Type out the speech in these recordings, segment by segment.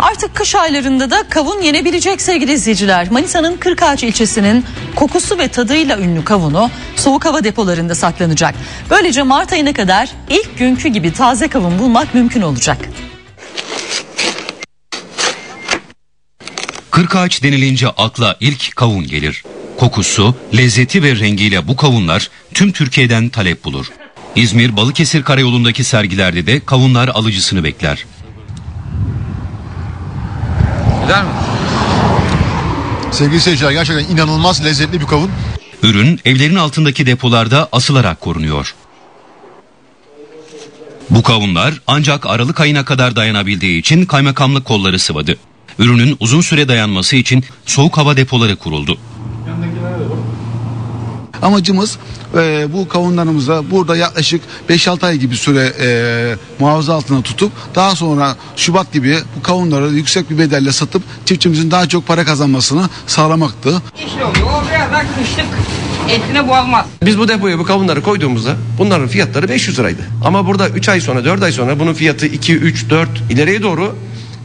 Artık kış aylarında da kavun yenebilecek sevgili izleyiciler. Manisa'nın Kırkağaç ilçesinin kokusu ve tadıyla ünlü kavunu soğuk hava depolarında saklanacak. Böylece Mart ayına kadar ilk günkü gibi taze kavun bulmak mümkün olacak. Kırkağaç denilince akla ilk kavun gelir. Kokusu, lezzeti ve rengiyle bu kavunlar tüm Türkiye'den talep bulur. İzmir Balıkesir Karayolu'ndaki sergilerde de kavunlar alıcısını bekler. Güzel mi? Sevgili seyirciler gerçekten inanılmaz lezzetli bir kavun. Ürün evlerin altındaki depolarda asılarak korunuyor. Bu kavunlar ancak Aralık ayına kadar dayanabildiği için kaymakamlık kolları sıvadı. Ürünün uzun süre dayanması için soğuk hava depoları kuruldu. Amacımız e, bu kavunlarımızı burada yaklaşık 5-6 ay gibi süre e, muhafaza altına tutup daha sonra Şubat gibi bu kavunları yüksek bir bedelle satıp çiftçimizin daha çok para kazanmasını sağlamaktı. Yeşil oluyor. O biraz daha kışlık etine boğulmaz. Biz bu depoya bu kavunları koyduğumuzda bunların fiyatları 500 liraydı. Ama burada 3 ay sonra 4 ay sonra bunun fiyatı 2, 3, 4 ileriye doğru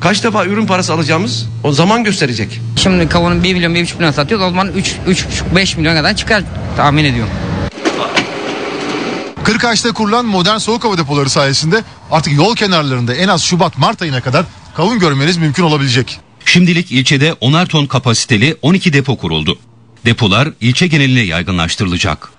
kaç defa ürün parası alacağımız o zaman gösterecek. Şimdi kavunun 1 milyon 1,5 milyon satıyoruz. O zaman 3 3,5 5 milyon kadar çıkar tahmin ediyorum. Kırkağaç'ta kurulan modern soğuk hava depoları sayesinde artık yol kenarlarında en az Şubat-Mart ayına kadar kavun görmeniz mümkün olabilecek. Şimdilik ilçede 10'ar ton kapasiteli 12 depo kuruldu. Depolar ilçe geneline yaygınlaştırılacak.